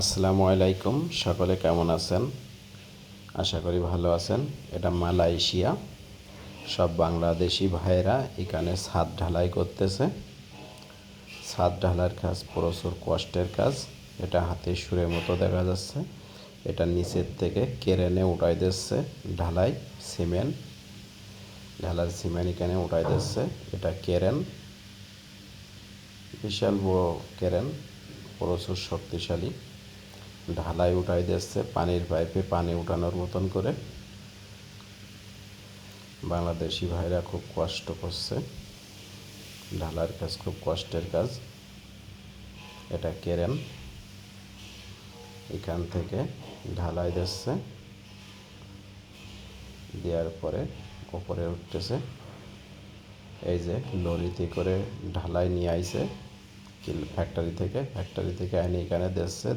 আসসালামু আলাইকুম, সকলে কেমন আছেন? আশা করি ভালো আছেন। এটা মালয়েশিয়া। সব বাংলাদেশি ভাইয়েরা এখানে ছাদ ঢালাই করতেছে। ছাদ ঢালার কাজ প্রচুর কষ্টের কাজ। এটা হাতে সুরের মতো দেখা যাচ্ছে। এটা নিচের থেকে কেরেনে উঠাই দিচ্ছে। ঢালাই সিমেন্ট। ঢালার সিমেন্ট এখানে উঠাই দিচ্ছে। এটা কেরেন। বিশাল বড় কেরেন। প্রচুর শক্তিশালী। ঢালাই উঠাই দিচ্ছে পানির পাইপে পানি উঠানোর মতন করে। বাংলাদেশি ভাইরা খুব কষ্ট করছে। ঢালার কাজ খুব কষ্টের কাজ। এটা কেরেন। এখান থেকে ঢালাই দিচ্ছে দেওয়ার পরে ওপরে উঠতেছে। এই যে লরিতে করে ঢালাই নিয়ে আইছে। ফ্যাক্টরি থেকে ফ্যাক্টরি থেকে আইনে এখানে দিচ্ছে